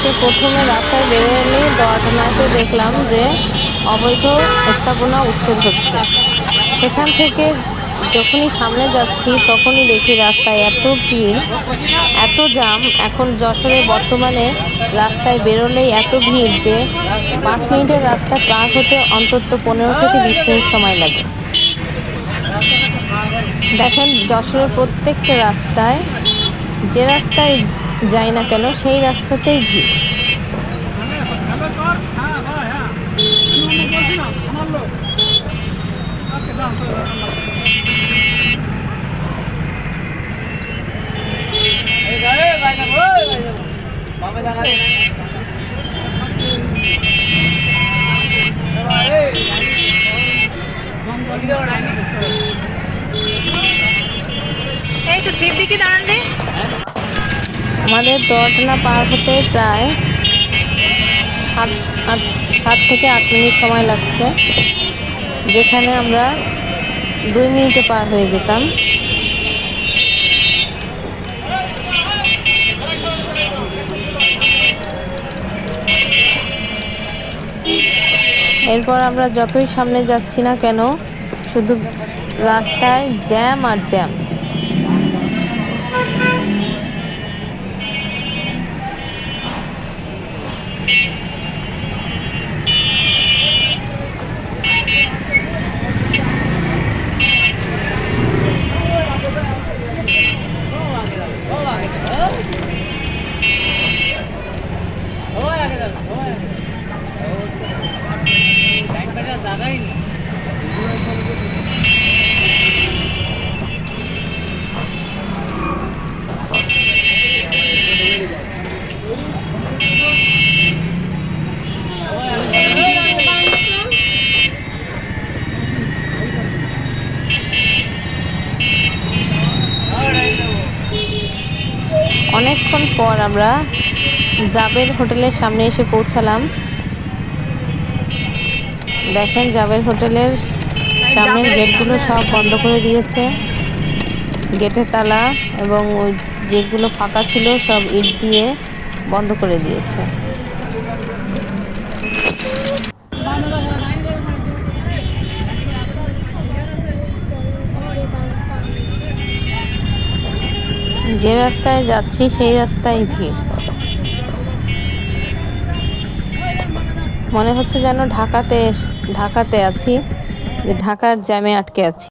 আজকে প্রথমে রাস্তায় বেরোলেই দোয়াটানাতে দেখলাম যে অবৈধ স্থাপনা উচ্ছেদ হচ্ছে। সেখান থেকে যখনই সামনে যাচ্ছি, তখনই দেখি রাস্তায় এত ভিড় এত জাম। এখন যশোরে বর্তমানে রাস্তায় বেরোলেই এত ভিড় যে পাঁচ মিনিটের রাস্তা পার হতে অন্তত পনেরো থেকে বিশ মিনিট সময় লাগে। দেখেন, যশোরের প্রত্যেকটা রাস্তায়, যে রাস্তায় যাই না কেন সেই রাস্তাতেই ভিড়। এই তো ছিপ দিকে দাঁড়ান দে। আমাদের দোয়াটানা পার হতে প্রায় সাত আট, সাত থেকে আট মিনিট সময় লাগছে। যেখানে আমরা দুই মিনিটে পার হয়ে যেতাম। এরপর আমরা যতই সামনে যাচ্ছি না কেন, শুধু রাস্তায় জ্যাম আর জ্যাম। অনেকক্ষণ পর আমরা জাবের হোটেলের সামনে এসে পৌঁছালাম। দেখেন জাবের হোটেলের সামনের গেটগুলো সব বন্ধ করে দিয়েছে। গেটে তালা এবং যেগুলো ফাঁকা ছিল সব ইট দিয়ে বন্ধ করে দিয়েছে। যে রাস্তায় যাচ্ছি, সেই রাস্তায় ভিড়। মনে হচ্ছে যেন ঢাকাতে ঢাকাতে আছি, যে ঢাকার জ্যামে আটকে আছি।